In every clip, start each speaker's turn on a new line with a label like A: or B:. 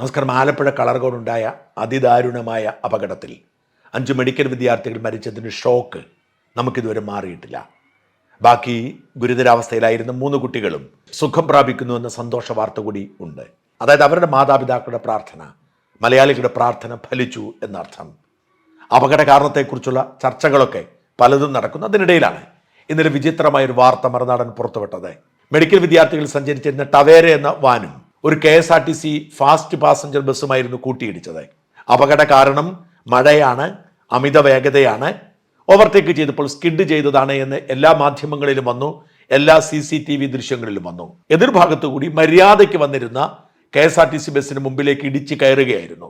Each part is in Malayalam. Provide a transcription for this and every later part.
A: നമസ്കാരം. ആലപ്പുഴ കളർകോടുണ്ടായ അതിദാരുണമായ അപകടത്തിൽ അഞ്ച് മെഡിക്കൽ വിദ്യാർത്ഥികൾ മരിച്ചതിന് ഷോക്ക് നമുക്കിതുവരെ മാറിയിട്ടില്ല. ബാക്കി ഗുരുതരാവസ്ഥയിലായിരുന്ന മൂന്ന് കുട്ടികളും സുഖം പ്രാപിക്കുന്നു എന്ന സന്തോഷ വാർത്ത കൂടി ഉണ്ട്. അതായത് അവരുടെ മാതാപിതാക്കളുടെ പ്രാർത്ഥന മലയാളികളുടെ പ്രാർത്ഥന ഫലിച്ചു എന്നർത്ഥം. അപകട കാരണത്തെക്കുറിച്ചുള്ള ചർച്ചകളൊക്കെ പലതും നടക്കുന്നു. അതിനിടയിലാണ് ഇന്നലെ വിചിത്രമായ ഒരു വാർത്ത മറുനാടൻ പുറത്തുവിട്ടത്. മെഡിക്കൽ വിദ്യാർത്ഥികൾ സഞ്ചരിച്ചിരുന്ന ടവേര എന്ന വാനും ഒരു K S R T C fast passenger ബസ്സുമായിരുന്നു കൂട്ടിയിടിച്ചത് അപകട കാരണം മഴയാണ് അമിത വേഗതയാണ് ഓവർടേക്ക് ചെയ്തപ്പോൾ സ്കിഡ് ചെയ്തതാണ് എന്ന് എല്ലാ മാധ്യമങ്ങളിലും വന്നു എല്ലാ സി സി ടി വി ദൃശ്യങ്ങളിലും വന്നു. എതിർഭാഗത്തു കൂടി മര്യാദയ്ക്ക് വന്നിരുന്ന K S R T C ബസ്സിന് മുമ്പിലേക്ക് ഇടിച്ച് കയറുകയായിരുന്നു.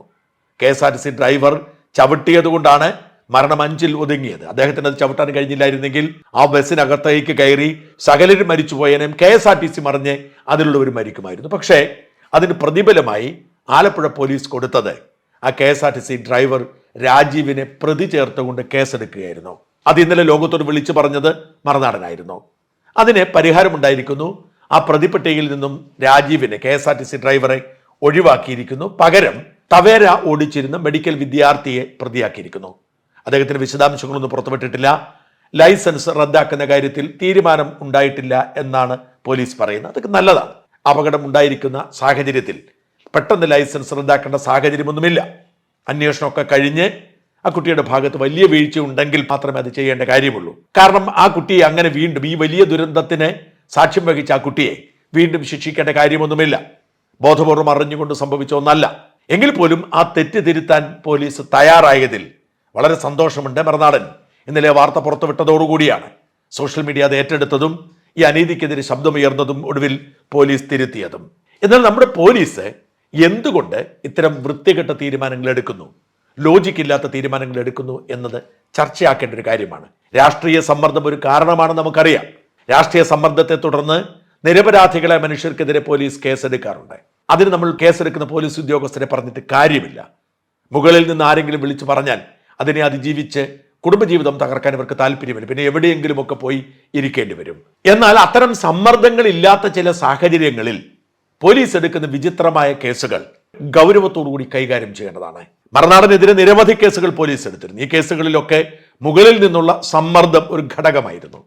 A: K S R T C driver ചവിട്ടിയത് കൊണ്ടാണ് മരണം അഞ്ചിൽ ഒതുങ്ങിയത്. അദ്ദേഹത്തിന് അത് ചവിട്ടാൻ കഴിഞ്ഞില്ലായിരുന്നെങ്കിൽ ആ ബസ്സിനകത്തേക്ക് കയറി സകലരും മരിച്ചുപോയനും K S R T C മറിഞ്ഞ് അതിലുള്ളവർ മരിക്കുമായിരുന്നു. പക്ഷേ അതിന് പ്രതിഫലമായി ആലപ്പുഴ പോലീസ് കൊടുത്തത് ആ K S R T C driver രാജീവിനെ പ്രതി ചേർത്തുകൊണ്ട് കേസെടുക്കുകയായിരുന്നു. അത് ഇന്നലെ ലോകത്തോട് വിളിച്ചു പറഞ്ഞത് മറുനാടനായിരുന്നു. അതിന് പരിഹാരമുണ്ടായിരിക്കുന്നു. ആ പ്രതിപട്ടികയിൽ നിന്നും രാജീവിനെ K S R T C ഡ്രൈവറെ ഒഴിവാക്കിയിരിക്കുന്നു. പകരം തവേര ഓടിച്ചിരുന്ന മെഡിക്കൽ വിദ്യാർത്ഥിയെ പ്രതിയാക്കിയിരിക്കുന്നു. അദ്ദേഹത്തിന് വിശദാംശങ്ങളൊന്നും പുറത്തുവിട്ടിട്ടില്ല. ലൈസൻസ് റദ്ദാക്കുന്ന കാര്യത്തിൽ തീരുമാനം ഉണ്ടായിട്ടില്ല എന്നാണ് പോലീസ് പറയുന്നത് അതൊക്കെ നല്ലതാണ്. അപകടം ഉണ്ടായിരിക്കുന്ന സാഹചര്യത്തിൽ പെട്ടെന്ന് ലൈസൻസ് റദ്ദാക്കേണ്ട സാഹചര്യമൊന്നുമില്ല. അന്വേഷണമൊക്കെ കഴിഞ്ഞ് ആ കുട്ടിയുടെ ഭാഗത്ത് വലിയ വീഴ്ച ഉണ്ടെങ്കിൽ മാത്രമേ അത് ചെയ്യേണ്ട കാര്യമുള്ളൂ. കാരണം ആ കുട്ടിയെ അങ്ങനെ വീണ്ടും ഈ വലിയ ദുരന്തത്തിന് സാക്ഷ്യം വഹിച്ച ആ കുട്ടിയെ വീണ്ടും ശിക്ഷിക്കേണ്ട കാര്യമൊന്നുമില്ല. ബോധപൂർവം അറിഞ്ഞുകൊണ്ട് സംഭവിച്ച ഒന്നല്ല. എങ്കിൽ പോലും ആ തെറ്റ് തിരുത്താൻ പോലീസ് തയ്യാറായതിൽ വളരെ സന്തോഷമുണ്ട് മറുനാടൻ. ഇന്നലെ വാർത്ത പുറത്തുവിട്ടതോടുകൂടിയാണ്. സോഷ്യൽ മീഡിയ അത് ഏറ്റെടുത്തതും ഈ അനീതിക്കെതിരെ ശബ്ദമുയർന്നതും ഒടുവിൽ പോലീസ് തിരുത്തിയതും. എന്നാൽ നമ്മുടെ പോലീസ് എന്തുകൊണ്ട് ഇത്തരം വൃത്തികെട്ട തീരുമാനങ്ങൾ എടുക്കുന്നു? ലോജിക് ഇല്ലാത്ത തീരുമാനങ്ങൾ എടുക്കുന്നു എന്നത് ചർച്ചയാക്കേണ്ട ഒരു കാര്യമാണ്. രാഷ്ട്രീയ സമ്മർദ്ദം ഒരു കാരണമാണെന്ന് നമുക്കറിയാം. രാഷ്ട്രീയ സമ്മർദ്ദത്തെ തുടർന്ന് നിരപരാധികളെ മനുഷ്യർക്കെതിരെ പോലീസ് കേസെടുക്കാറുണ്ട്. അതിന് നമ്മൾ കേസെടുക്കുന്ന പോലീസ് ഉദ്യോഗസ്ഥരെ പറഞ്ഞിട്ട് കാര്യമില്ല. മുകളിൽ നിന്ന് ആരെങ്കിലും വിളിച്ചു പറഞ്ഞാൽ അതിനെ അതിജീവിച്ച് കുടുംബജീവിതം തകർക്കാൻ ഇവർക്ക് താല്പര്യമില്ല. പിന്നെ എവിടെയെങ്കിലുമൊക്കെ പോയി ഇരിക്കേണ്ടി വരും. എന്നാൽ അത്തരം സമ്മർദ്ദങ്ങൾ ഇല്ലാത്ത ചില സാഹചര്യങ്ങളിൽ പോലീസ് എടുക്കുന്ന വിചിത്രമായ കേസുകൾ ഗൗരവത്തോടുകൂടി കൈകാര്യം ചെയ്യേണ്ടതാണ്. മറുനാടനെതിരെ നിരവധി കേസുകൾ പോലീസ് എടുത്തിരുന്നു. ഈ കേസുകളിലൊക്കെ മുകളിൽ നിന്നുള്ള സമ്മർദ്ദം ഒരു ഘടകമായിരുന്നു.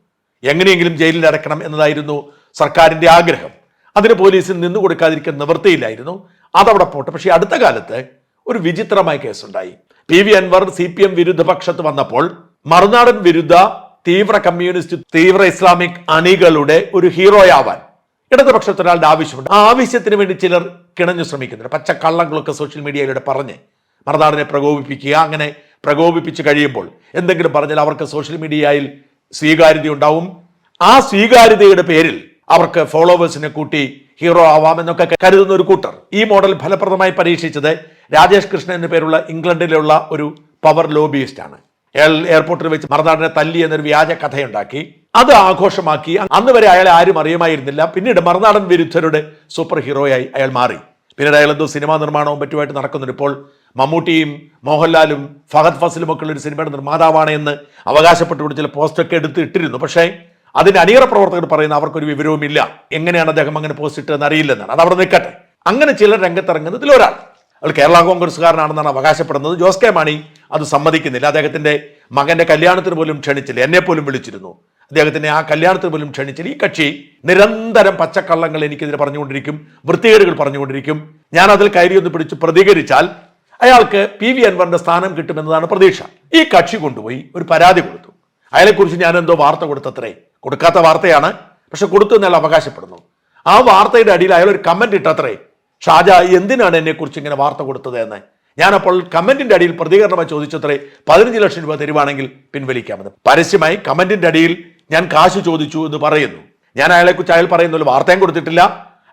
A: എങ്ങനെയെങ്കിലും ജയിലിൽ അടക്കണം എന്നതായിരുന്നു സർക്കാരിന്റെ ആഗ്രഹം. അതിന് പോലീസിന് നിന്നു കൊടുക്കാതിരിക്കാൻ നിവൃത്തിയില്ലായിരുന്നു. അതവിടെ പോട്ടെ. പക്ഷേ അടുത്ത കാലത്ത് ഒരു വിചിത്രമായ കേസുണ്ടായി. P V Anvar C P M വിരുദ്ധ പക്ഷത്ത് വന്നപ്പോൾ മറുനാടൻ വിരുദ്ധ തീവ്ര കമ്മ്യൂണിസ്റ്റ് തീവ്ര ഇസ്ലാമിക് അണികളുടെ ഒരു ഹീറോയാവാൻ ഇടതുപക്ഷത്ത് ഒരാളുടെ ആവശ്യമുണ്ട്. ആ ആവശ്യത്തിന് വേണ്ടി ചിലർ കിണഞ്ഞു ശ്രമിക്കുന്നുണ്ട്. പച്ച കള്ളങ്ങളൊക്കെ സോഷ്യൽ മീഡിയയിലൂടെ പറഞ്ഞ് മറുനാടിനെ പ്രകോപിപ്പിക്കുക അങ്ങനെ പ്രകോപിപ്പിച്ച് കഴിയുമ്പോൾ എന്തെങ്കിലും പറഞ്ഞാൽ അവർക്ക് സോഷ്യൽ മീഡിയയിൽ സ്വീകാര്യത ഉണ്ടാവും. ആ സ്വീകാര്യതയുടെ പേരിൽ അവർക്ക് ഫോളോവേഴ്സിനെ കൂട്ടി ഹീറോ ആവാമെന്നൊക്കെ കരുതുന്ന ഒരു കൂട്ടർ ഈ മോഡൽ ഫലപ്രദമായി പരീക്ഷിച്ചത് രാജേഷ് കൃഷ്ണൻ എന്ന പേരുള്ള ഇംഗ്ലണ്ടിലുള്ള ഒരു പവർ ലോബിയിസ്റ്റാണ് എയർപോർട്ടിൽ വെച്ച് മറുനാടിനെ തല്ലി എന്നൊരു വ്യാജ കഥയുണ്ടാക്കി. അത് ആഘോഷമാക്കി. അന്ന് വരെ അയാളെ ആരും അറിയുമായിരുന്നില്ല. പിന്നീട് മറുനാടൻ വിരുദ്ധരുടെ സൂപ്പർ ഹീറോയായി അയാൾ മാറി. പിന്നീട് അയാൾ എന്തോ സിനിമാ നിർമ്മാണവും മറ്റുമായിട്ട് നടക്കുന്നുണ്ട്. ഇപ്പോൾ മമ്മൂട്ടിയും മോഹൻലാലും ഫഹദ് ഫസലും ഒക്കെ ഉള്ള ഒരു സിനിമയുടെ നിർമ്മാതാവാണ് എന്ന് അവകാശപ്പെട്ടുകൊണ്ട് ചില പോസ്റ്റൊക്കെ എടുത്ത് ഇട്ടിരുന്നു. പക്ഷേ അതിന് അണിയറ പ്രവർത്തകർ പറയുന്ന അവർക്കൊരു വിവരവുമില്ല. എങ്ങനെയാണ് അദ്ദേഹം അങ്ങനെ പോസ്റ്റ് ഇട്ടതെന്ന് അറിയില്ലെന്നാണ്. അത് അവിടെ നിൽക്കട്ടെ. അങ്ങനെ ചില രംഗത്തിറങ്ങുന്നതിൽ ഒരാൾ. അയാൾ കേരള കോൺഗ്രസ്സുകാരനാണെന്നാണ് അവകാശപ്പെടുന്നത്. ജോസ് കെ മാണി അത് സമ്മതിക്കുന്നില്ല. അദ്ദേഹത്തിന്റെ മകന്റെ കല്യാണത്തിന് പോലും ക്ഷണിച്ചില്ല. എന്നെ പോലും വിളിച്ചിരുന്നു. അദ്ദേഹത്തിന് ആ കല്യാണത്തിന് പോലും ക്ഷണിച്ചില്ല. ഈ കക്ഷി നിരന്തരം പച്ചക്കള്ളങ്ങൾ എനിക്കെതിരെ പറഞ്ഞുകൊണ്ടിരിക്കും. വൃത്തികേടുകൾ പറഞ്ഞുകൊണ്ടിരിക്കും. ഞാൻ അതിൽ കയറി ഒന്ന് പിടിച്ച് പ്രതികരിച്ചാൽ അയാൾക്ക് പി വി അൻവറിന്റെ സ്ഥാനം കിട്ടുമെന്നതാണ് പ്രതീക്ഷ. ഈ കക്ഷി കൊണ്ടുപോയി ഒരു പരാതി കൊടുത്തു. അയാളെക്കുറിച്ച് ഞാൻ എന്തോ വാർത്ത കൊടുത്തത്രേ. കൊടുക്കാത്ത വാർത്തയാണ്. പക്ഷെ കൊടുത്തു എന്നയാൾ അവകാശപ്പെടുന്നു. ആ വാർത്തയുടെ അടിയിൽ അയാൾ ഒരു കമന്റ് ഇട്ടത്രേ. ഷാജ എന്തിനാണ് എന്നെക്കുറിച്ച് ഇങ്ങനെ വാർത്ത കൊടുത്തത് എന്ന്? ഞാനപ്പോൾ കമന്റിന്റെ അടിയിൽ പ്രതികരണമായി ചോദിച്ചത്രേ പതിനഞ്ച് ലക്ഷം രൂപ തരുവാണെങ്കിൽ പിൻവലിക്കാമെന്ന്. പരസ്യമായി കമന്റിന്റെ അടിയിൽ ഞാൻ കാശ് ചോദിച്ചു എന്ന് പറയുന്നു. ഞാൻ അയാളെക്കുറിച്ച് അയാൾ പറയുന്ന ഒരു വാർത്തയും കൊടുത്തിട്ടില്ല.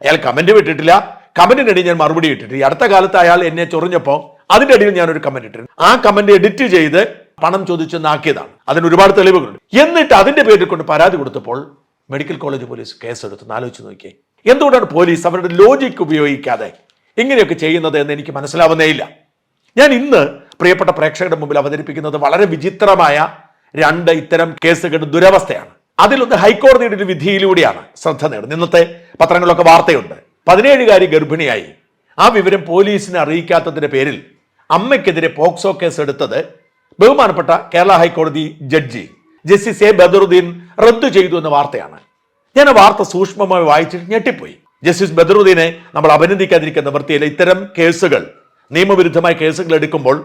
A: അയാൾ കമന്റ് വിട്ടിട്ടില്ല. കമന്റിന്റെ അടിയിൽ ഞാൻ മറുപടി ഇട്ടിട്ട് അടുത്ത കാലത്ത് അയാൾ എന്നെ ചൊറിഞ്ഞപ്പോൾ അതിന്റെ അടിയിൽ ഞാൻ ഒരു കമന്റ് ഇട്ടിരുന്നു. ആ കമന്റ് എഡിറ്റ് ചെയ്ത് പണം ചോദിച്ചെന്നാക്കിയതാണ് അതിന് ഒരുപാട് തെളിവുകളുണ്ട്. എന്നിട്ട് അതിന്റെ പേരിൽ കൊണ്ട് പരാതി കൊടുത്തപ്പോൾ മെഡിക്കൽ കോളേജ് പോലീസ് കേസെടുത്ത് ആലോചിച്ച് നോക്കിയേ. എന്തുകൊണ്ടാണ് പോലീസ് അവരുടെ ലോജിക്ക് ഉപയോഗിക്കാതെ ഇങ്ങനെയൊക്കെ ചെയ്യുന്നത് എന്ന് എനിക്ക് മനസ്സിലാവുന്നേയില്ല ഞാൻ ഇന്ന് പ്രിയപ്പെട്ട പ്രേക്ഷകരുടെ മുമ്പിൽ അവതരിപ്പിക്കുന്നത് വളരെ വിചിത്രമായ രണ്ട് ഇത്തരം കേസുകളുടെ ദുരവസ്ഥയാണ്. അതിലൊന്ന് ഹൈക്കോടതിയുടെ ഒരു വിധിയിലൂടെയാണ് ശ്രദ്ധ നേടുന്നത്. ഇന്നത്തെ പത്രങ്ങളിലൊക്കെ വാർത്തയുണ്ട്. പതിനേഴുകാരി ഗർഭിണിയായി. ആ വിവരം പോലീസിനെ അറിയിക്കാത്തതിന്റെ പേരിൽ അമ്മയ്ക്കെതിരെ പോക്സോ കേസ് എടുത്തത് ബഹുമാനപ്പെട്ട കേരള ഹൈക്കോടതി ജഡ്ജി ജസ്റ്റിസ് എ ബദറുദ്ദീൻ റദ്ദു ചെയ്തു എന്ന വാർത്തയാണ്. ഞാൻ ആ വാർത്ത സൂക്ഷ്മമായി വായിച്ചിട്ട് ഞെട്ടിപ്പോയി. ജസ്റ്റിസ് ബദറുദ്ദീനെ നമ്മൾ അഭിനന്ദിക്കാതിരിക്കുന്ന വൃത്തിയിൽ ഇത്തരം കേസുകൾ നിയമവിരുദ്ധമായ കേസുകൾ എടുക്കുമ്പോൾ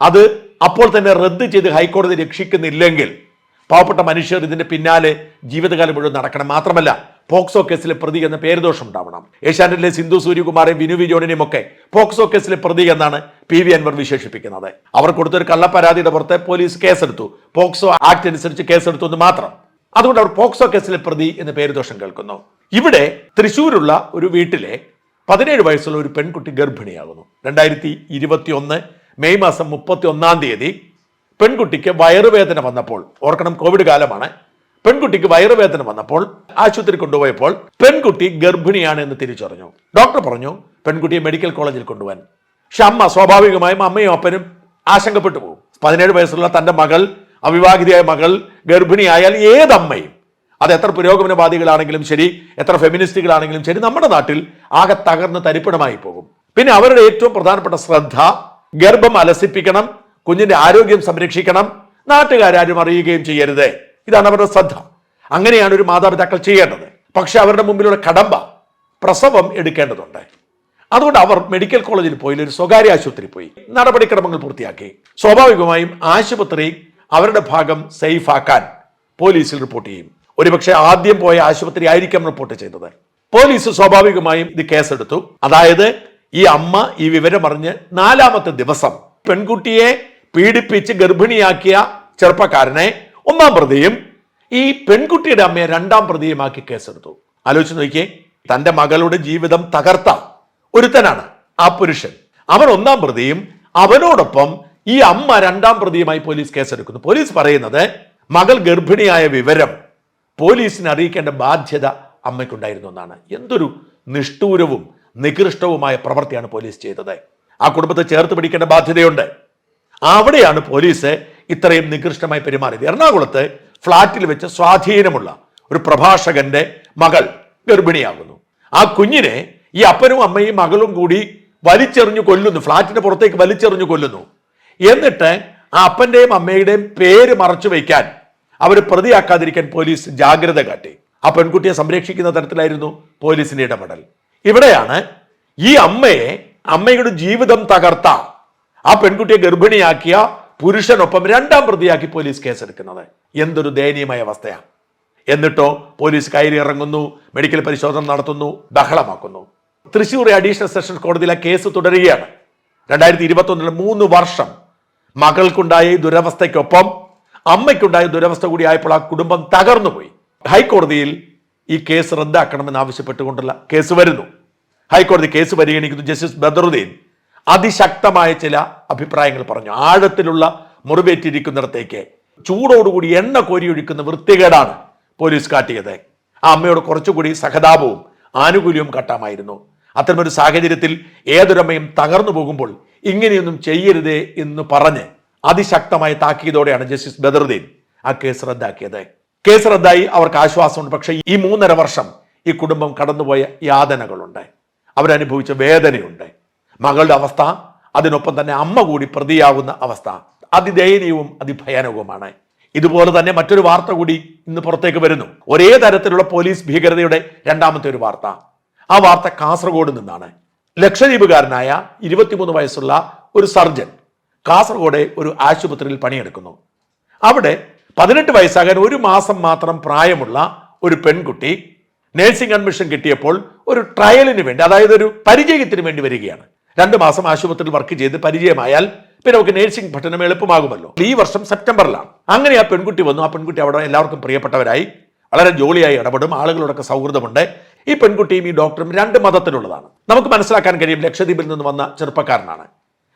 A: അത് അപ്പോൾ തന്നെ റദ്ദ് ചെയ്ത് ഹൈക്കോടതി രക്ഷിക്കുന്നില്ലെങ്കിൽ പാവപ്പെട്ട മനുഷ്യർ ഇതിന്റെ പിന്നാലെ ജീവിതകാലം മുഴുവൻ നടക്കണം മാത്രമല്ല പോക്സോ കേസിലെ പ്രതി എന്ന പേരുദോഷം ഉണ്ടാവണം. ഏഷ്യാനെറ്റിലെ സിന്ധു സൂര്യകുമാരെയും വിനു വിജോണിനെയും ഒക്കെ പോക്സോ കേസിലെ പ്രതി എന്നാണ് പി വി അൻവർ വിശേഷിപ്പിക്കുന്നത്. അവർ കൊടുത്തൊരു കള്ളപ്പരാതിയുടെ പുറത്തെ പോലീസ് കേസെടുത്തു. പോക്സോ ആക്ട് അനുസരിച്ച് കേസെടുത്തു എന്ന് മാത്രം. അതുകൊണ്ട് അവർ പോക്സോ കേസിലെ പ്രതി എന്ന് പേരുദോഷം കേൾക്കുന്നു. ഇവിടെ തൃശ്ശൂരുള്ള ഒരു വീട്ടിലെ പതിനേഴ് വയസ്സുള്ള ഒരു പെൺകുട്ടി ഗർഭിണിയാകുന്നു. രണ്ടായിരത്തി ഇരുപത്തി ഒന്ന് മെയ് മാസം മുപ്പത്തി ഒന്നാം തീയതി പെൺകുട്ടിക്ക് വയറുവേദന വന്നപ്പോൾ ഓർക്കണം കോവിഡ് കാലമാണ് പെൺകുട്ടിക്ക് വയറുവേദന വന്നപ്പോൾ ആശുപത്രി കൊണ്ടുപോയപ്പോൾ പെൺകുട്ടി ഗർഭിണിയാണ് എന്ന് തിരിച്ചറിഞ്ഞു. ഡോക്ടർ പറഞ്ഞു പെൺകുട്ടിയെ മെഡിക്കൽ കോളേജിൽ കൊണ്ടുപോകാൻ പക്ഷെ അമ്മ സ്വാഭാവികമായും അമ്മയും അപ്പനും ആശങ്കപ്പെട്ടു പോകും. പതിനേഴ് വയസ്സുള്ള തന്റെ മകൾ അവിവാഹിതയായ മകൾ ഗർഭിണിയായാൽ ഏതമ്മയും? അത് എത്ര പുരോഗമനവാദികളാണെങ്കിലും ശരി എത്ര ഫെമിനിസ്റ്റുകളാണെങ്കിലും ശരി നമ്മുടെ നാട്ടിൽ ആകെ തകർന്ന് തരിപ്പണമായി പോകും. പിന്നെ അവരുടെ ഏറ്റവും പ്രധാനപ്പെട്ട ശ്രദ്ധ ഗർഭം അലസിപ്പിക്കണം കുഞ്ഞിന്റെ ആരോഗ്യം സംരക്ഷിക്കണം നാട്ടുകാരും അറിയുകയും ചെയ്യരുത്. ഇതാണ് അവരുടെ ശ്രദ്ധ. അങ്ങനെയാണ് ഒരു മാതാപിതാക്കൾ ചെയ്യേണ്ടത്. പക്ഷെ അവരുടെ മുമ്പിലുള്ള കടമ്പ പ്രസവം എടുക്കേണ്ടതുണ്ട്. അതുകൊണ്ട് അവർ മെഡിക്കൽ കോളേജിൽ പോയി ഒരു സ്വകാര്യ ആശുപത്രി പോയി. നടപടിക്രമങ്ങൾ പൂർത്തിയാക്കി. സ്വാഭാവികമായും ആശുപത്രി അവരുടെ ഭാഗം സേഫ് ആക്കാൻ പോലീസിൽ റിപ്പോർട്ട് ചെയ്യും. ഒരുപക്ഷെ ആദ്യം പോയ ആശുപത്രി ആയിരിക്കാം റിപ്പോർട്ട് ചെയ്തത്. പോലീസ് സ്വാഭാവികമായും ഇത് കേസെടുത്തു. അതായത് ഈ അമ്മ ഈ വിവരം അറിഞ്ഞ് നാലാമത്തെ ദിവസം പെൺകുട്ടിയെ പീഡിപ്പിച്ച് ഗർഭിണിയാക്കിയ ചെറുപ്പക്കാരനെ ഒന്നാം പ്രതിയും ഈ പെൺകുട്ടിയുടെ അമ്മയെ രണ്ടാം പ്രതിയുമാക്കി കേസെടുത്തു. ആലോചിച്ച് നോക്കിയേ തന്റെ മകളുടെ ജീവിതം തകർത്ത ഒരുത്തനാണ് ആ പുരുഷൻ. അവൻ ഒന്നാം പ്രതിയും അവനോടൊപ്പം ഈ അമ്മ രണ്ടാം പ്രതിയുമായി പോലീസ് കേസെടുക്കുന്നു. പോലീസ് പറയുന്നത് മകൾ ഗർഭിണിയായ വിവരം പോലീസിനെ അറിയിക്കേണ്ട ബാധ്യത അമ്മയ്ക്കുണ്ടായിരുന്നു എന്നാണ്. എന്തൊരു നിഷ്ഠൂരവും നികൃഷ്ടവുമായ പ്രവൃത്തിയാണ് പോലീസ് ചെയ്തത്. ആ കുടുംബത്തെ ചേർത്ത് പിടിക്കേണ്ട ബാധ്യതയുണ്ട്. അവിടെയാണ് പോലീസ് ഇത്രയും നികൃഷ്ടമായി പെരുമാറിയത്. എറണാകുളത്ത് ഫ്ളാറ്റിൽ വെച്ച് സ്വാധീനമുള്ള ഒരു പ്രഭാഷകന്റെ മകൾ ഗർഭിണിയാകുന്നു. ആ കുഞ്ഞിനെ ഈ അപ്പനും അമ്മയും മകളും കൂടി വലിച്ചെറിഞ്ഞു കൊല്ലുന്നു. ഫ്ളാറ്റിന്റെ പുറത്തേക്ക് വലിച്ചെറിഞ്ഞു കൊല്ലുന്നു. എന്നിട്ട് ആ അപ്പന്റെയും അമ്മയുടെയും പേര് മറച്ചു വയ്ക്കാൻ അവർ പ്രതിയാക്കാതിരിക്കാൻ പോലീസ് ജാഗ്രത കാട്ടി. ആ പെൺകുട്ടിയെ സംരക്ഷിക്കുന്ന തരത്തിലായിരുന്നു പോലീസിന്റെ ഇടപെടൽ. ഇവിടെയാണ് ഈ അമ്മയെ അമ്മയുടെ ജീവിതം തകർത്ത ആ പെൺകുട്ടിയെ ഗർഭിണിയാക്കിയ പുരുഷനൊപ്പം രണ്ടാം പ്രതിയാക്കി പോലീസ് കേസെടുക്കുന്നത്. എന്തൊരു ദയനീയമായ അവസ്ഥയാണ് എന്നിട്ടോ പോലീസ് കയറി ഇറങ്ങുന്നു മെഡിക്കൽ പരിശോധന നടത്തുന്നു ബഹളമാക്കുന്നു. തൃശൂർ അഡീഷണൽ സെഷൻസ് കോടതിയിലെ കേസ് തുടരുകയാണ്. രണ്ടായിരത്തി ഇരുപത്തൊന്നിലെ മൂന്ന് വർഷം മകൾക്കുണ്ടായ ദുരവസ്ഥയ്ക്കൊപ്പം അമ്മയ്ക്കുണ്ടായ ദുരവസ്ഥ കൂടി ആയപ്പോൾ ആ കുടുംബം തകർന്നുപോയി. ഹൈക്കോടതിയിൽ ഈ കേസ് റദ്ദാക്കണമെന്ന് ആവശ്യപ്പെട്ടുകൊണ്ടുള്ള കേസ് വരുന്നു. ഹൈക്കോടതി കേസ് പരിഗണിക്കുന്നു ജസ്റ്റിസ് ബദറുദ്ദീൻ. അതിശക്തമായ ചില അഭിപ്രായങ്ങൾ പറഞ്ഞു. ആഴത്തിലുള്ള മുറിവേറ്റിരിക്കുന്നിടത്തേക്ക് ചൂടോടുകൂടി എണ്ണ കോരിയൊഴിക്കുന്ന വൃത്തികേടാണ് പോലീസ് കാട്ടിയത്. ആ അമ്മയോട് കുറച്ചുകൂടി സഹതാപവും ആനുകൂല്യവും കാട്ടാമായിരുന്നു. അത്തരമൊരു സാഹചര്യത്തിൽ ഏതൊരമ്മയും തകർന്നു പോകുമ്പോൾ ഇങ്ങനെയൊന്നും ചെയ്യരുതേ എന്ന് പറഞ്ഞ് അതിശക്തമായ താക്കീതോടെയാണ് ജസ്റ്റിസ് ബദറുദ്ദീൻ ആ കേസ് റദ്ദാക്കിയത്. കേസ് റദ്ദായി അവർക്ക് ആശ്വാസമുണ്ട്. പക്ഷേ ഈ മൂന്നര വർഷം ഈ കുടുംബം കടന്നുപോയ യാതനകളുണ്ട്. അവരനുഭവിച്ച വേദനയുണ്ട്. മകളുടെ അവസ്ഥ അതിനൊപ്പം തന്നെ അമ്മ കൂടി പ്രതിയാകുന്ന അവസ്ഥ അതിദയനീയവും അതിഭയാനകവുമാണ്. ഇതുപോലെ തന്നെ മറ്റൊരു വാർത്ത കൂടി ഇന്ന് പുറത്തേക്ക് വരുന്നു. ഒരേ തരത്തിലുള്ള പോലീസ് ഭീകരതയുടെ രണ്ടാമത്തെ ഒരു വാർത്ത. ആ വാർത്ത കാസർഗോഡ് നിന്നാണ്. ലക്ഷദ്വീപുകാരനായ ഇരുപത്തിമൂന്ന് വയസ്സുള്ള ഒരു സർജൻ കാസർഗോഡ് ഒരു ആശുപത്രിയിൽ പണിയെടുക്കുന്നു. അവിടെ പതിനെട്ട് വയസ്സാകാൻ ഒരു മാസം മാത്രം പ്രായമുള്ള ഒരു പെൺകുട്ടി നഴ്സിംഗ് അഡ്മിഷൻ കിട്ടിയപ്പോൾ ഒരു ട്രയലിന് വേണ്ടി അതായത് ഒരു പരിചയത്തിന് വേണ്ടി വരികയാണ്. രണ്ട് മാസം ആശുപത്രിയിൽ വർക്ക് ചെയ്ത് പരിചയമായാൽ പിന്നെ നമുക്ക് നഴ്സിംഗ് പഠനം എളുപ്പമാകുമല്ലോ. ഈ വർഷം സെപ്റ്റംബറിലാണ്. അങ്ങനെ ആ പെൺകുട്ടി വന്നു. ആ പെൺകുട്ടി അവിടെ എല്ലാവർക്കും പ്രിയപ്പെട്ടവരായി. വളരെ ജോളിയായി ഇടപെടും. ആളുകളോടൊക്കെ സൗഹൃദമുണ്ട്. ഈ പെൺകുട്ടിയും ഈ ഡോക്ടറും രണ്ട് മതത്തിലുള്ളതാണ്. നമുക്ക് മനസ്സിലാക്കാൻ കഴിയും ലക്ഷദ്വീപിൽ നിന്ന് വന്ന ചെറുപ്പക്കാരനാണ്.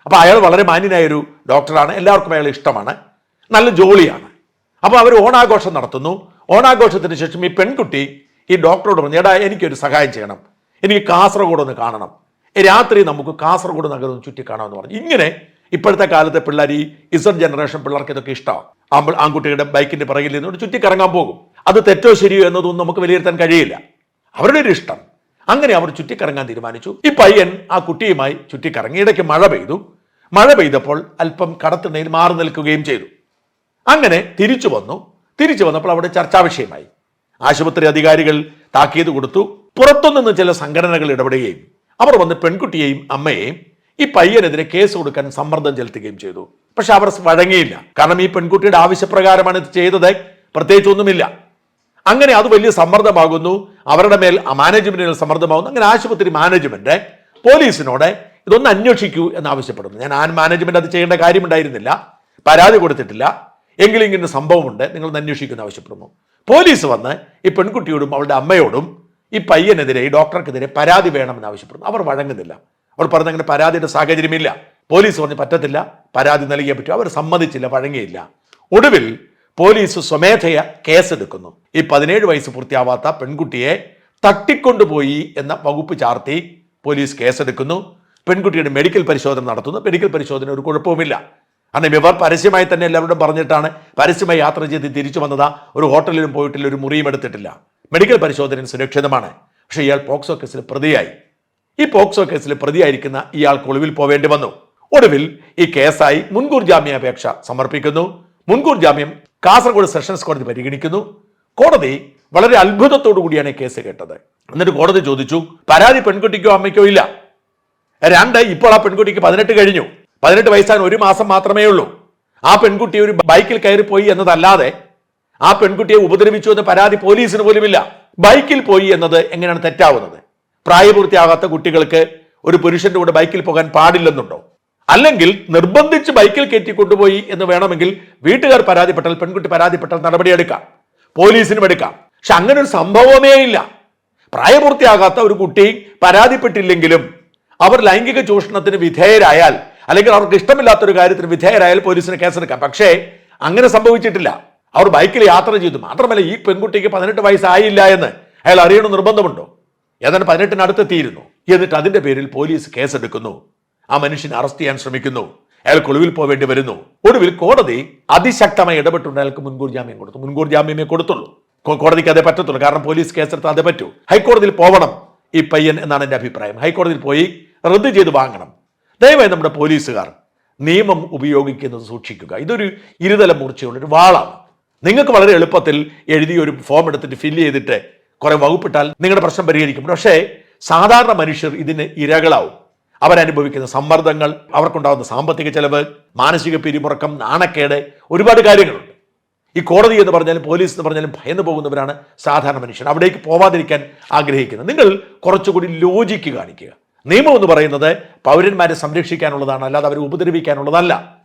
A: അപ്പോൾ അയാൾ വളരെ മാന്യനായൊരു ഡോക്ടറാണ്. എല്ലാവർക്കും അയാൾ ഇഷ്ടമാണ്. നല്ല ജോലിയാണ് അപ്പോൾ അവർ ഓണാഘോഷം നടത്തുന്നു. ഓണാഘോഷത്തിന് ശേഷം ഈ പെൺകുട്ടി ഈ ഡോക്ടറോട് പറഞ്ഞു എടാ എനിക്കൊരു സഹായം ചെയ്യണം. എനിക്ക് കാസർഗോഡ് ഒന്ന് കാണണം. രാത്രി നമുക്ക് കാസർഗോഡ് നഗരം ഒന്ന് ചുറ്റി കാണാമെന്ന് പറഞ്ഞു. ഇങ്ങനെ ഇപ്പോഴത്തെ കാലത്തെ പിള്ളേർ ഈ ഇസഡ് ജനറേഷൻ പിള്ളേർക്ക് ഇതൊക്കെ ഇഷ്ടമാണ്. ആ ആൺകുട്ടിയുടെ ബൈക്കിന്റെ പിറകിൽ നിന്നുകൊണ്ട് ചുറ്റി കറങ്ങാൻ പോകും. അത് തെറ്റോ ശരിയോ എന്നതൊന്നും നമുക്ക് വിലയിരുത്താൻ കഴിയില്ല. അവരുടെ ഒരു ഇഷ്ടം അങ്ങനെ അവർ ചുറ്റിക്കറങ്ങാൻ തീരുമാനിച്ചു. ഈ പയ്യൻ ആ കുട്ടിയുമായി ചുറ്റിക്കറങ്ങി. ഇടയ്ക്ക് മഴ പെയ്തു. മഴ പെയ്തപ്പോൾ അല്പം കടത്തിണ്ണയിൽ മാറി നിൽക്കുകയും ചെയ്തു. അങ്ങനെ തിരിച്ചു വന്നു. തിരിച്ചു വന്നപ്പോൾ അവിടെ ചർച്ചാ വിഷയമായി ആശുപത്രി അധികാരികൾ താക്കീത് കൊടുത്തു. പുറത്തുനിന്ന് ചില സംഘടനകൾ ഇടപെടുകയും അവർ വന്ന് പെൺകുട്ടിയെയും അമ്മയെയും ഈ പയ്യനെതിരെ കേസ് കൊടുക്കാൻ സമ്മർദ്ദം ചെലുത്തുകയും ചെയ്തു. പക്ഷെ അവർ വഴങ്ങിയില്ല. കാരണം ഈ പെൺകുട്ടിയുടെ ആവശ്യപ്രകാരമാണ് ഇത് ചെയ്തത്. പ്രത്യേകിച്ച് ഒന്നുമില്ല. അങ്ങനെ അത് വലിയ സമ്മർദ്ദമാകുന്നു. അവരുടെ മേൽ മാനേജ്മെന്റിന് സമ്മർദ്ദമാകുന്നു. അങ്ങനെ ആശുപത്രി മാനേജ്മെന്റ് പോലീസിനോട് ഇതൊന്ന് അന്വേഷിക്കൂ എന്ന് ആവശ്യപ്പെടുന്നു. ഞാൻ ആൻ മാനേജ്മെന്റ് അത് ചെയ്യേണ്ട കാര്യമുണ്ടായിരുന്നില്ല. പരാതി കൊടുത്തിട്ടില്ല. എങ്കിലും ഇങ്ങനെ സംഭവമുണ്ട്. നിങ്ങൾ ഒന്ന് അന്വേഷിക്കുന്ന ആവശ്യപ്പെടുന്നു. പോലീസ് വന്ന് ഈ പെൺകുട്ടിയോടും അവളുടെ അമ്മയോടും ഈ പയ്യനെതിരെ ഈ ഡോക്ടർക്കെതിരെ പരാതി വേണമെന്ന് ആവശ്യപ്പെടുന്നു. അവർ വഴങ്ങുന്നില്ല. അവർ പറഞ്ഞ അങ്ങനെ പരാതിയുടെ സാഹചര്യമില്ല. പോലീസ് പറഞ്ഞ് പറ്റത്തില്ല. പരാതി നൽകിയേ പറ്റൂ. അവർ സമ്മതിച്ചില്ല വഴങ്ങിയില്ല. ഒടുവിൽ പോലീസ് സ്വമേധയ കേസെടുക്കുന്നു. ഈ പതിനേഴ് വയസ്സ് പൂർത്തിയാവാത്ത പെൺകുട്ടിയെ തട്ടിക്കൊണ്ടുപോയി എന്ന വകുപ്പ് ചാർത്തി പോലീസ് കേസെടുക്കുന്നു. പെൺകുട്ടിയുടെ മെഡിക്കൽ പരിശോധന നടത്തുന്നു. മെഡിക്കൽ പരിശോധന ഒരു കുഴപ്പവുമില്ല. കാരണം ഇവർ പരസ്യമായി തന്നെ എല്ലാവരോടും പറഞ്ഞിട്ടാണ് പരസ്യമായി യാത്ര ചെയ്ത് തിരിച്ചു വന്നതാ. ഒരു ഹോട്ടലിലും പോയിട്ടില്ല ഒരു മുറിയും എടുത്തിട്ടില്ല. മെഡിക്കൽ പരിശോധന സുരക്ഷിതമാണ്. പക്ഷേ ഇയാൾ പോക്സോ കേസിൽ പ്രതിയായി. ഈ പോക്സോ കേസിൽ പ്രതിയായിരിക്കുന്ന ഇയാൾക്ക് ഒളിവിൽ പോവേണ്ടി വന്നു. ഒടുവിൽ ഈ കേസായി മുൻകൂർ ജാമ്യാപേക്ഷ സമർപ്പിക്കുന്നു. മുൻകൂർ ജാമ്യം കാസർഗോഡ് സെഷൻസ് കോടതി പരിഗണിക്കുന്നു. കോടതി വളരെ അത്ഭുതത്തോടു കൂടിയാണ് ഈ കേസ് കേട്ടത്. എന്നിട്ട് കോടതി ചോദിച്ചു പരാതി പെൺകുട്ടിക്കോ അമ്മയ്ക്കോ ഇല്ല? രണ്ട് ഇപ്പോൾ ആ പെൺകുട്ടിക്ക് പതിനെട്ട് കഴിഞ്ഞു. പതിനെട്ട് വയസ്സാൻ ഒരു മാസം മാത്രമേ ഉള്ളൂ. ആ പെൺകുട്ടി ഒരു ബൈക്കിൽ കയറിപ്പോയി എന്നതല്ലാതെ ആ പെൺകുട്ടിയെ ഉപദ്രവിച്ചു എന്ന പരാതി പോലീസിന് പോലുമില്ല. ബൈക്കിൽ പോയി എന്നത് എങ്ങനെയാണ് തെറ്റാവുന്നത്? പ്രായപൂർത്തിയാകാത്ത കുട്ടികൾക്ക് ഒരു പുരുഷന്റെ കൂടെ ബൈക്കിൽ പോകാൻ പാടില്ലെന്നുണ്ടോ? അല്ലെങ്കിൽ നിർബന്ധിച്ച് ബൈക്കിൽ കയറ്റി കൊണ്ടുപോയി എന്ന് വേണമെങ്കിൽ വീട്ടുകാർ പരാതിപ്പെട്ടാൽ പെൺകുട്ടി പരാതിപ്പെട്ടാൽ നടപടിയെടുക്കാം പോലീസിനും എടുക്കാം. പക്ഷെ അങ്ങനെ ഒരു സംഭവമേ ഇല്ല. പ്രായപൂർത്തിയാകാത്ത ഒരു കുട്ടി പരാതിപ്പെട്ടില്ലെങ്കിലും അവർ ലൈംഗിക ചൂഷണത്തിന് വിധേയരായാൽ അല്ലെങ്കിൽ അവർക്ക് ഇഷ്ടമില്ലാത്ത ഒരു കാര്യത്തിന് വിധേയരായാൽ പോലീസിന് കേസെടുക്കാം. പക്ഷേ അങ്ങനെ സംഭവിച്ചിട്ടില്ല. അവർ ബൈക്കിൽ യാത്ര ചെയ്തു. മാത്രമല്ല ഈ പെൺകുട്ടിക്ക് പതിനെട്ട് വയസ്സായില്ല എന്ന് അയാൾ അറിയണമെന്ന് നിർബന്ധമുണ്ടോ? ഏതാണ്ട് പതിനെട്ടിനടുത്തെത്തിയിരുന്നു. എന്നിട്ട് അതിന്റെ പേരിൽ പോലീസ് കേസെടുക്കുന്നു. ആ മനുഷ്യനെ അറസ്റ്റ് ചെയ്യാൻ ശ്രമിക്കുന്നു. അയാൾക്ക് ഒളിവിൽ പോവേണ്ടി വരുന്നു. ഒടുവിൽ കോടതി അതിശക്തമായി ഇടപെട്ടുണ്ട് അയാൾക്ക് മുൻകൂർ ജാമ്യം കൊടുത്തു. മുൻകൂർ ജാമ്യമേ കൊടുത്തുള്ളൂ. കോടതിക്ക് അതേ പറ്റത്തുള്ളൂ. കാരണം പോലീസ് കേസെടുത്ത് അതേ പറ്റൂ. ഹൈക്കോടതിയിൽ പോകണം ഈ പയ്യൻ എന്നാണ് എന്റെ അഭിപ്രായം. ഹൈക്കോടതിയിൽ പോയി റദ്ദ് ചെയ്ത് വാങ്ങണം. ദയവായി നമ്മുടെ പോലീസുകാർ നിയമം ഉപയോഗിക്കുന്നത് സൂക്ഷിക്കുക. ഇതൊരു ഇരുതല മൂർച്ചയുള്ള ഒരു വാളാണ്. നിങ്ങൾക്ക് വളരെ എളുപ്പത്തിൽ എഴുതിയ ഒരു ഫോം എടുത്തിട്ട് ഫില്ല് ചെയ്തിട്ട് കുറെ വകുപ്പിട്ടാൽ നിങ്ങളുടെ പ്രശ്നം പരിഹരിക്കും. പക്ഷേ സാധാരണ മനുഷ്യർ ഇതിന് ഇരകളാവും. അവരനുഭവിക്കുന്ന സമ്മർദ്ദങ്ങൾ അവർക്കുണ്ടാകുന്ന സാമ്പത്തിക ചെലവ് മാനസിക പിരിമുറക്കം നാണക്കേട് ഒരുപാട് കാര്യങ്ങളുണ്ട്. ഈ കോടതി എന്ന് പറഞ്ഞാലും പോലീസ് എന്ന് പറഞ്ഞാലും ഭയന്നു പോകുന്നവരാണ് സാധാരണ മനുഷ്യൻ അവിടേക്ക് പോവാതിരിക്കാൻ ആഗ്രഹിക്കുന്നത്. നിങ്ങൾ കുറച്ചുകൂടി ലോജിക്ക് കാണിക്കുക. നിയമം എന്ന് പറയുന്നത് പൗരന്മാരെ സംരക്ഷിക്കാനുള്ളതാണ് അല്ലാതെ അവരെ ഉപദ്രവിക്കാനുള്ളതല്ല.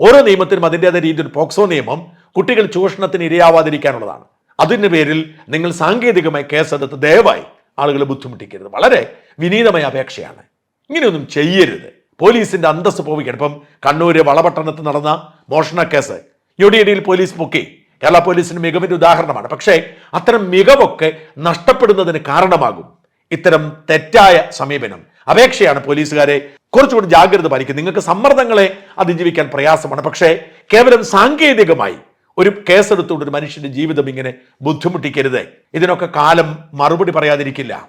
A: ഓരോ നിയമത്തിനും അതിന്റെതായ രീതിയിൽ പോക്സോ നിയമം കുട്ടികൾ ചൂഷണത്തിന് ഇരയാവാതിരിക്കാനുള്ളതാണ്. അതിന്റെ പേരിൽ നിങ്ങൾ സാങ്കേതികമായി കേസെടുത്ത് ദയവായി ആളുകളെ ബുദ്ധിമുട്ടിക്കരുത്. വളരെ വിനീതമായ അപേക്ഷയാണ്. ഇങ്ങനെയൊന്നും ചെയ്യരുത്. പോലീസിന്റെ അന്തസ് പോവുകയാണ് ഇപ്പം കണ്ണൂര് വളപട്ടണത്ത് നടന്ന മോഷണ കേസ് ഞൊടിയടിയിൽ പോലീസ് പൊക്കി. കേരള പോലീസിന് മികവിന്റെ ഉദാഹരണമാണ്. പക്ഷേ അത്തരം മികവൊക്കെ നഷ്ടപ്പെടുന്നതിന് കാരണമാകും ഇത്തരം തെറ്റായ സമീപനം. അപേക്ഷയാണ് പോലീസുകാരെ കുറച്ചുകൂടി ജാഗ്രത പാലിക്കും നിങ്ങൾക്ക് സമ്മർദ്ദങ്ങളെ അതിജീവിക്കാൻ പ്രയാസമാണ്. പക്ഷേ കേവലം സാങ്കേതികമായി ഒരു കേസെടുത്തുകൊണ്ട് ഒരു മനുഷ്യന്റെ ജീവിതം ഇങ്ങനെ ബുദ്ധിമുട്ടിക്കരുത്. ഇതിനൊക്കെ കാലം മറുപടി പറയാതിരിക്കില്ല.